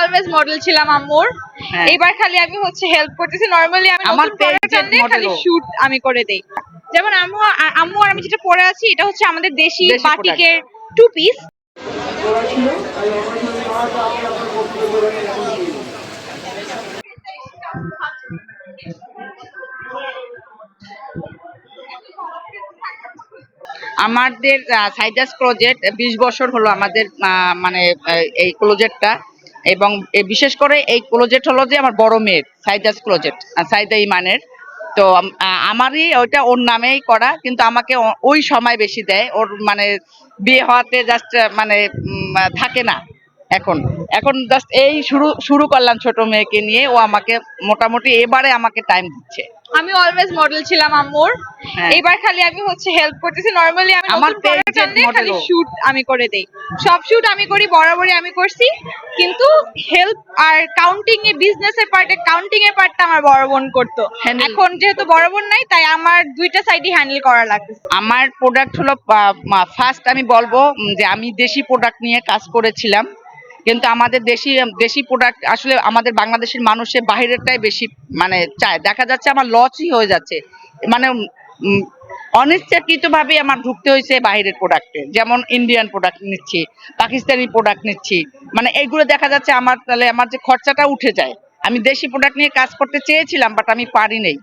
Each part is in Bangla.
অলওয়েজ মডেল ছিলাম আম্মুর। হ্যাঁ। এবার খালি আমি হচ্ছে হেল্প করতেছি। নরমালি আমি আমার খালি শুট আমি করে দেই। যেমন আম্মু আম্মু আর আমি যেটা পরে আছি এটা হচ্ছে আমাদের দেশি বাটিকের টু পিস আমাদের সাইডাস প্রজেক্ট বিশ বছর হলো আমাদের মানে এই ক্লোজেটটা এবং বিশেষ করে এই ক্লোজেট হলো যে আমার বড় মেয়ের, সাইদাস ক্লোজেট সাইদা ইমানের। তো আমারই ওইটা ওর নামেই করা, কিন্তু আমাকে ওই সময় বেশি দেয়। ওর মানে বিয়ে হওয়াতে জাস্ট মানে থাকে না। এখন এখন জাস্ট এই শুরু শুরু করলাম ছোট মেয়েকে নিয়ে। ও আমাকে মোটামুটি এবারে আমাকে টাইম দিচ্ছে। আমি অলওয়েজ মডেল ছিলাম আম্মুর। হ্যাঁ। এবার খালি আমি হচ্ছে হেল্প করতেছি। নরমালি আমি আমার খালি শুট আমি করে দেই। সব শুট আমি করি বরাবরই আমি করছি। কিন্তু হেল্প আর কাউন্টিং এ বিজনেস এর পার্টে কাউন্টিং এর পার্টটা আমার বড় বোন করতো। এখন যেহেতু বড় বোন নাই তাই আমার দুইটা সাইডই হ্যান্ডেল করা লাগতেছে। আমার প্রোডাক্ট হলো ফার্স্ট আমি বলব যে আমি দেশি প্রোডাক্ট নিয়ে কাজ করেছিলাম। কিন্তু আমাদের দেশি দেশি প্রোডাক্ট আসলে আমাদের বাংলাদেশের মানুষের বাইরেরটাই বেশি মানে চায়। দেখা যাচ্ছে আমার লসই হয়ে যাচ্ছে। মানে অনিচ্ছাকৃতভাবে আমার ঢুকতে হয়েছে বাইরের প্রোডাক্টে যেমন ইন্ডিয়ান প্রোডাক্ট নিচ্ছি পাকিস্তানি প্রোডাক্ট নিচ্ছি। মানে এইগুলো দেখা যাচ্ছে আমার তাহলে আমার যে খরচাটা উঠে যায়। আমি দেশি প্রোডাক্ট নিয়ে কাজ করতে চেয়েছিলাম বাট আমি পারি নাই।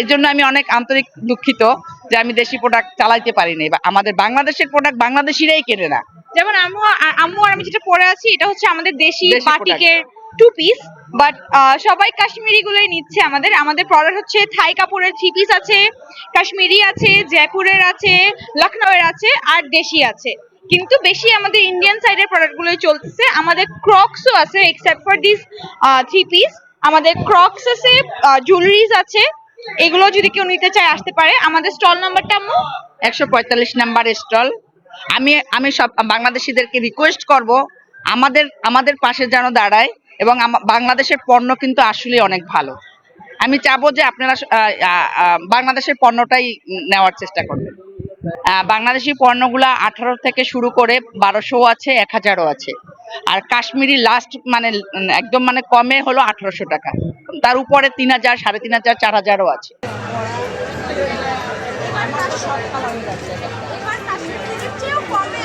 এর জন্য আমি অনেক আন্তরিক দুঃখিত। যে আমি দেশি প্রোডাক্ট চালাইতে পারিনি বা আমাদের বাংলাদেশের প্রোডাক্ট বাংলাদেশিরাই কেনে না। যেমন আম্মু আম্মু আর আমি যেটা পরে আছি এটা হচ্ছে আমাদের দেশি দেশি বাটিকের টু পিস বাট সবাই কাশ্মীরি গুলোই নিচ্ছে আমাদের। আমাদের প্রোডাক্ট হচ্ছে থাই কাপড়ের থ্রি পিস আছে কাশ্মীরি আছে জয়পুরের আছে লখনউয়ের আছে আর দেশি আছে। কিন্তু বেশি আমাদের ইন্ডিয়ান সাইডের প্রোডাক্ট গুলোই চলতেছে। আমাদের ক্রক্সও আছে except for this three piece আমাদের ক্রক্স আছে জুয়েলারিজ আছে এগুলো যদি কেউ নিতে চায়, আসতে পারে। আমাদের স্টল নাম্বারটা আম্মু? একশো পঁয়তাল্লিশ নাম্বার স্টল আমি আমি সব বাংলাদেশিদেরকে রিকোয়েস্ট করব। আমাদের আমাদের পাশে যেন দাঁড়ায় এবং বাংলাদেশের পণ্য কিন্তু আসলে অনেক ভালো। আমি চাবো যে আপনারা বাংলাদেশের পণ্যটাই নেওয়ার চেষ্টা করবেন। বাংলাদেশি পণ্যগুলা আঠারো থেকে শুরু করে বারোশো আছে, এক হাজারও আছে। আর কাশ্মীরি লাস্ট মানে একদম মানে কমে হলো আঠারোশো টাকা। তার উপরে তিন হাজার, সাড়ে তিন হাজার, চার হাজারও আছে। কমে